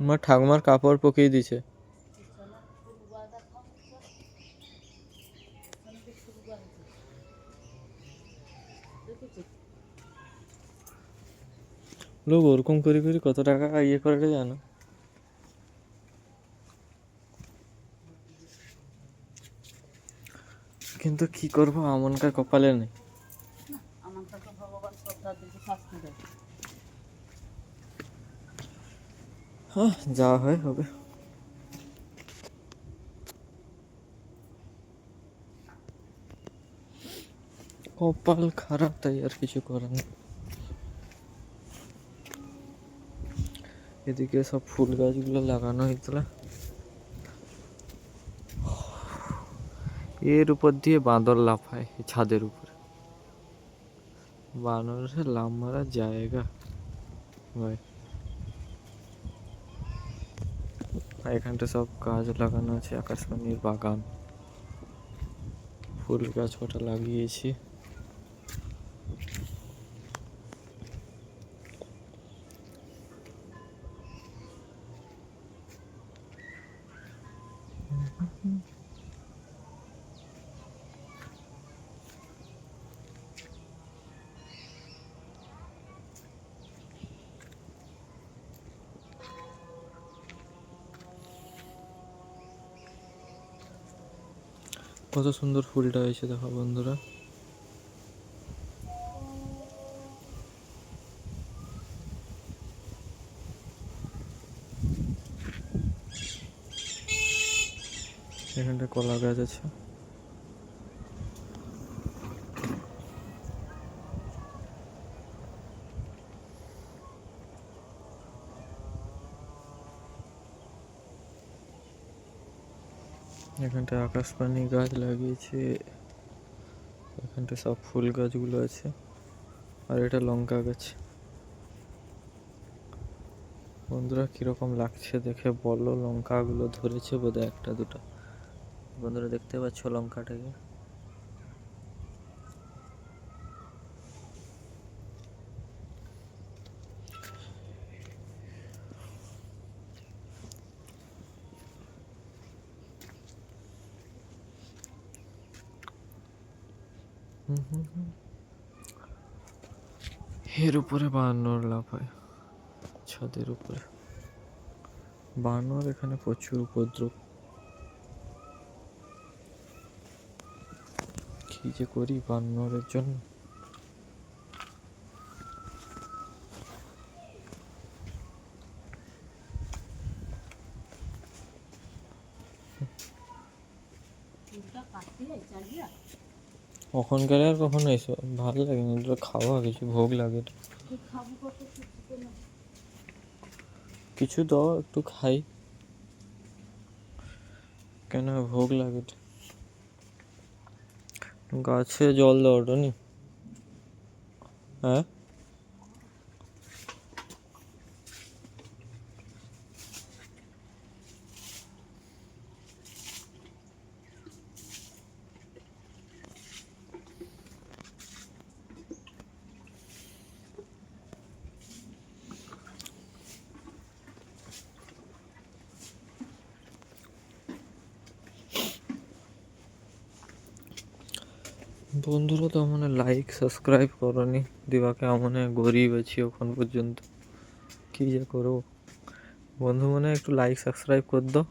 আমার ঠাকুমার কাপড় পকিয়ে দিছে লোক ওরকম করে করে কত টাকা ইয়ে করে জানো? কিন্তু কি করব এমনকার কপালে নেই। আমার কাছে ভগবান শাস্তি দেয়। হ্যাঁ যা হয়, হবে। কপাল খারাপ, তাই আর কিছু করার নেই। এদিকে সব ফুল গাছগুলো লাগানো হয়েছিল। এর উপর দিয়ে বাঁদর লাফায় ছাদের উপরে। বানরের লাভ মারার জায়গা। ভাই আর এখানটা সব গাছ লাগানো আছে আকাশবাণীর বাগান। ফুল গাছ কটা লাগিয়েছি। কত সুন্দর ফুলটা হয়েছে দেখো বন্ধুরা। এখানটা কলা গাছ আছে। এখানটা আকাশপানি গাছ লাগিয়েছে এখানটা সব ফুল গাছগুলো আছে, আর এটা লঙ্কা গাছ। বন্ধুরা, কীরকম লাগছে দেখে বলো, লঙ্কাগুলো ধরেছে বোধহয় একটা দুটো। বন্ধুরা, দেখতে পাচ্ছ লঙ্কাটাকে? এর উপরে বানর লাফায় ছাদের উপরে। বানর এখানে প্রচুর উপদ্রব। কি যে করি বানরের জন্য? কখন গেলে আর কখন এসো? ভালো লাগে না, এগুলো খাওয়া কিছু, ভোগ লাগে কিছু দাও, একটু খাই। কেন ভোগ লাগে গাছে জল দাও ওটা নি হ্যাঁ? বন্ধুরা, তো মনে লাইক সাবস্ক্রাইব করনি। দিবাকে মনে হয় গরিব আছি এখন পর্যন্ত। কি যে করব? বন্ধু মনে একটু লাইক সাবস্ক্রাইব করে দাও।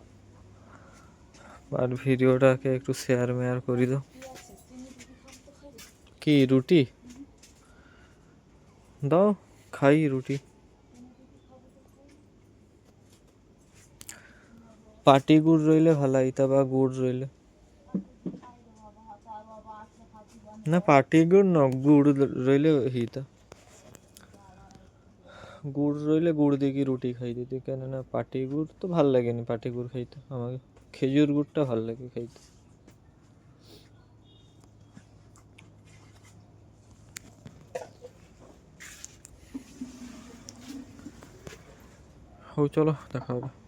আর ভিডিওটাকে একটু শেয়ার মেয়ার করে দাও। কি, রুটি? দাও, খাই রুটি। পাটি গুড় রইলে ভালো হইতা বা গুড় রইলে। না পাটি গুড় ন গুড় রইলে হইতা গুড় রইলে গুড় দিয়ে কি রুটি খাই দিতে? কেননা পাটি গুড় তো ভালো লাগেনি পাটি গুড় খাইতে। আমাকে খেজুর গুড়টা ভালো লাগে খাইতে। হଉ, চলো, দেখা হবে।